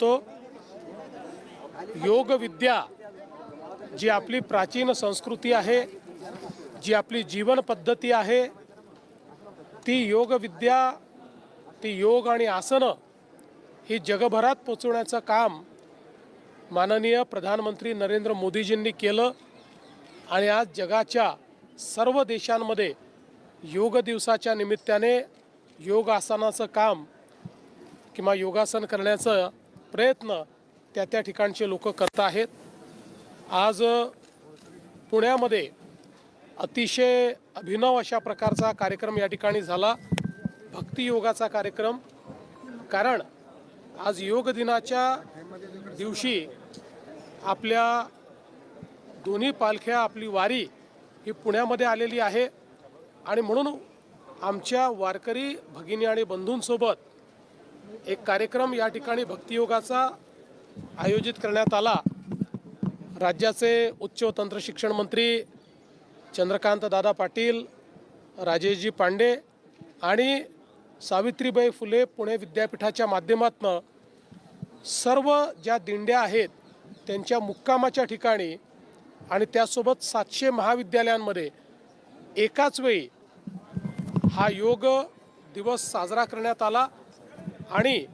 शकतो योगविद्या जी आपली प्राचीन संस्कृती आहे जी आपली जीवन पद्धती आहे ती योगविद्या ती योग आणि आसनं ही जगभरात पोचवण्याचं काम माननीय प्रधानमंत्री नरेंद्र मोदीजींनी केलं आणि आज जगाच्या सर्व देशांमध्ये योग दिवसाच्या निमित्ताने योग आसनाचं काम किंवा योगासन करण्याचं प्रयत्न त्या त्या ठिकाणचे लोक करत आहेत. आज पुण्यामध्ये अतिशय अभिनव अशा प्रकारचा कार्यक्रम या ठिकाणी झाला. भक्तियोगाचा कार्यक्रम. कारण आज योग दिनाच्या दिवशी आपल्या दोन्ही पालख्या आपली वारी ही पुण्यामध्ये आलेली आहे. आणि म्हणून आमच्या वारकरी भगिनी आणि बंधूंसोबत एक कार्यक्रम या ठिकाणी भक्तियोगाचा आयोजित करण्यात आला. राज्याचे उच्च व तंत्र शिक्षण मंत्री चंद्रकांत दादा पाटील राजेशजी पांडे आणि सावित्रीबाई फुले पुणे विद्यापीठाच्या माध्यमातनं सर्व ज्या दिंड्या आहेत त्यांच्या मुक्कामाच्या ठिकाणी आणि त्यासोबत सातशे महाविद्यालयांमध्ये एकाच वेळी हा योग दिवस साजरा करण्यात आला. आणि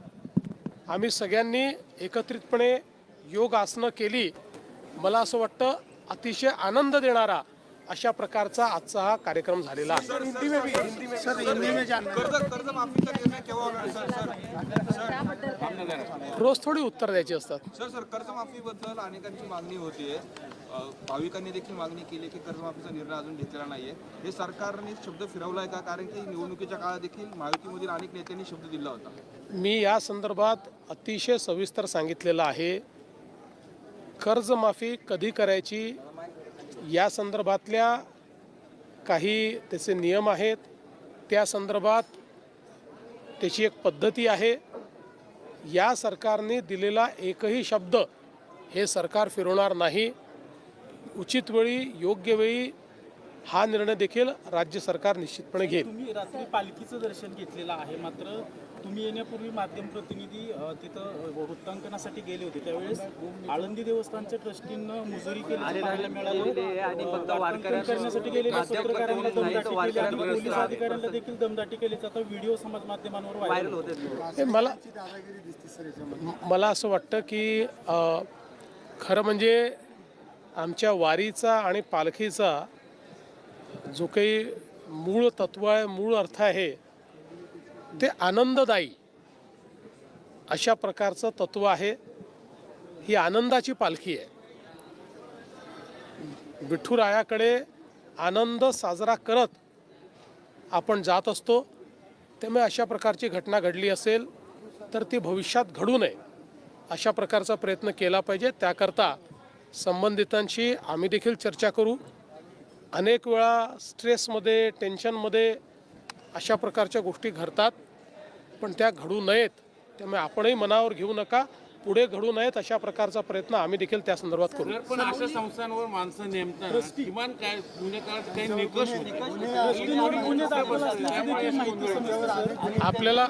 आम्ही सगळ्यांनी एकत्रितपणे योग आसनं केली. मला असं वाटतं अतिशय आनंद देणारा अशा प्रकारचा आजचा हा कार्यक्रम झालेला आहे. रोज थोडी उत्तर द्यायची असतात. सर सर कर्जमाफीबद्दल अनेकांची मागणी होतीये अ, भाविकांनी देखील मागणी केली की कर्जमाफीचा निर्णय अजून घेतलेला नाहीये. हे सरकारने शब्द फिरवलाय का? कारण की निवडणुकीच्या काळात देखील महायुतीमधील अनेक नेत्यांनी शब्द दिला होता. मी या संदर्भात अतिशय सविस्तर सांगितलेलं आहे. कर्जमाफी कधी करायची या संदर्भातल्या काही त्याचे नियम आहेत त्या संदर्भात त्याची एक पद्धती आहे. या सरकारने दिलेला एकही शब्द हे सरकार फिरवणार नाही. उचित वेळी योग्य वेळी हा निर्णय देखील राज्य सरकार निश्चितपणे घेईल. तुम्ही रात्री पालखीचं दर्शन घेतलेलं आहे मात्र तुम्ही येण्यापूर्वी माध्यम प्रतिनिधी तिथं वृत्तांकनासाठी गेले होते. त्यावेळेस आळंदी देवस्थानच्या ट्रस्टींनं मुजोरी केली मिळालं. करण्यासाठी माध्यम पत्रकारांना दमदाटी केली. आणि पोलीस अधिकाऱ्यांना देखील दमदाटी केल्याचा आता व्हिडिओ समाज माध्यमांवर व्हायरल होते. मला मला असं वाटतं की खरं म्हणजे आमच्या वारीचा आणि पालखीचा जो काही मूळ तत्व आहे मूळ अर्थ आहे ते आनंददायी अशा प्रकारचं तत्व आहे ही आनंदाची पालखी आहे. विठ्ठुरायाकडे आनंद साजरा करत आपण जात असतो त्यामुळे अशा प्रकारची घटना घडली असेल तर ती भविष्यात घडू नये अशा प्रकारचा प्रयत्न केला पाहिजे. त्याकरता संबंधितांशी आम्ही देखील चर्चा करू. अनेक वेळा स्ट्रेसमध्ये टेन्शनमध्ये अशा प्रकारच्या गोष्टी घडतात. पण त्या घडू नयेत त्यामुळे आपणही मनावर घेऊ नका. पुढे घडू नयेत अशा प्रकारचा प्रयत्न आम्ही देखील त्या संदर्भात करू. पण अशा संस्थांवर माणसं नेमताना किमान काय आपल्याला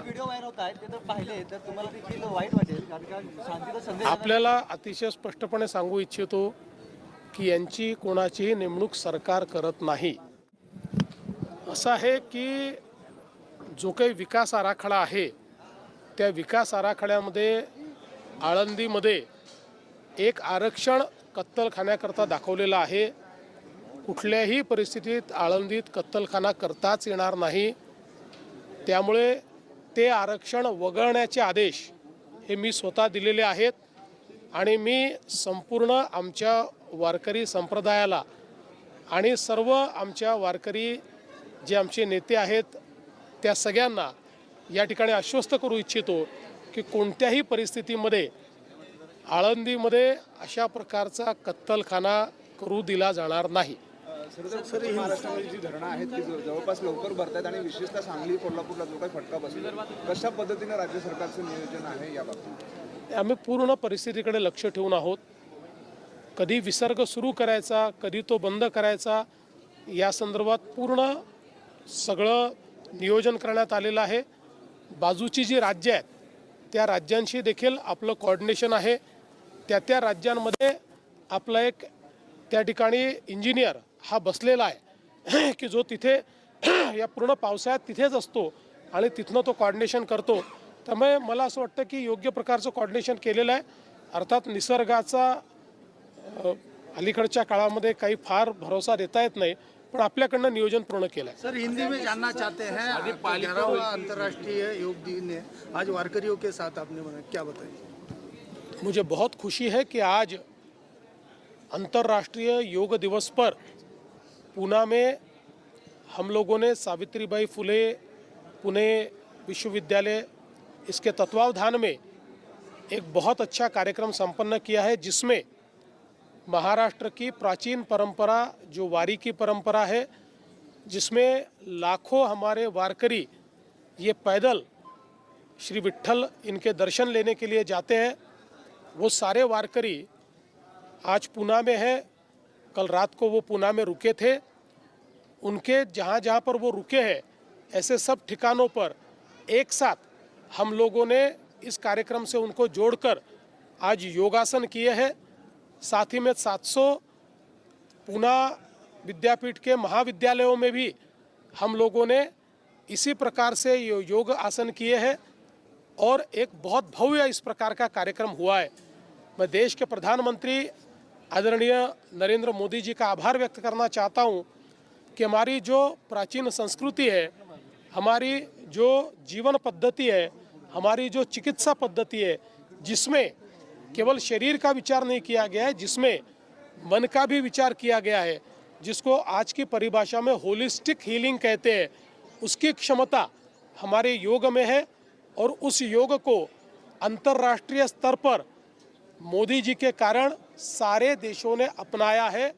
आपल्याला अतिशय स्पष्टपणे सांगू इच्छितो की यांची कोणाचीही नेमणूक सरकार करत नाही. असं आहे की जो काही विकास आराखडा आहे त्या विकास आराखड्यामध्ये आळंदीमध्ये एक आरक्षण कत्तलखान्याकरता दाखवलेलं आहे. कुठल्याही परिस्थितीत आळंदीत कत्तलखाना करताच येणार नाही. त्यामुळे ते आरक्षण वगळण्याचे आदेश हे मी स्वतः दिलेले आहेत. आणि मी संपूर्ण आमच्या वारकरी संप्रदायाला आणि सर्व आमच्या वारकरी जे आमचे नेते आहेत त्या सगळ्यांना या ठिकाणी आश्वस्त करू इच्छितो की कोणत्याही परिस्थितीमध्ये आळंदीमध्ये अशा प्रकारचा कत्तलखाना करू दिला जाणार नाही. सर ही जी धरणं आहेत ती जवळपास लवकर भरतात आणि विशेषतः सांगली कोल्हापूरला जो काही फटका बसला कशा पद्धतीने राज्य सरकारचं नियोजन आहे या बाबतीत आम्ही पूर्ण परिस्थितीकडे लक्ष ठेवून आहोत. कधी विसर्ग सुरू करायचा कधी तो बंद करायचा या संदर्भात पूर्ण सगळं नियोजन करण्यात आलेलं आहे. बाजूची जी राज्य आहेत त्या राज्यांशी देखील आपलं कॉर्डिनेशन आहे. त्या त्या राज्यांमध्ये आपला एक त्या ठिकाणी इंजिनियर हा बसलेला आहे. की जो तिथे या पूर्ण पावसाळ्यात तिथेच असतो आणि तिथनं तो कॉर्डिनेशन करतो. त्यामुळे मला असं वाटतं की योग्य प्रकारचं कॉर्डिनेशन केलेलं आहे. अर्थात निसर्गाचा अलीकडच्या काळामध्ये काही फार भरोसा देता येत नाही पण आपल्याकडनं नियोजन पूर्ण केलं आहे. सर हिंदी में जानना चाहते हैं ग्यारहवा अंतर्राष्ट्रीय योग दिन है। आज वारकरियों के साथ आपने क्या बताइए? मुझे बहुत खुशी है कि आज अंतर्राष्ट्रीय योग दिवस पर पूना में हम लोगों ने सावित्रीबाई फुले पुणे विश्वविद्यालय इसके तत्वावधान में एक बहुत अच्छा कार्यक्रम संपन्न किया है, जिसमें महाराष्ट्र की प्राचीन परंपरा, जो वारी की परंपरा है, जिसमें लाखों हमारे वारकरी ये पैदल श्री विट्ठल इनके दर्शन लेने के लिए जाते हैं। वो सारे वारकरी आज पूना में है। कल रात को वो पूना में रुके थे। उनके जहाँ जहाँ पर वो रुके हैं, ऐसे सब ठिकानों पर एक साथ हम लोगों ने इस कार्यक्रम से उनको जोड़कर आज योगासन किए हैं। साथ ही में 700 पुना विद्यापीठ के महाविद्यालयों में भी हम लोगों ने इसी प्रकार से यो- योग आसन किए हैं और एक बहुत भव्य इस प्रकार का कार्यक्रम हुआ है। मैं देश के प्रधानमंत्री आदरणीय नरेंद्र मोदी जी का आभार व्यक्त करना चाहता हूँ कि हमारी जो प्राचीन संस्कृति है, हमारी जो जीवन पद्धति है हमारी जो चिकित्सा पद्धति है, जिसमें केवल शरीर का विचार नहीं किया गया है, जिसमें मन का भी विचार किया गया है, जिसको आज की परिभाषा में होलिस्टिक हीलिंग कहते हैं, उसकी क्षमता हमारे योग में है और उस योग को अंतर्राष्ट्रीय स्तर पर मोदी जी के कारण सारे देशों ने अपनाया है।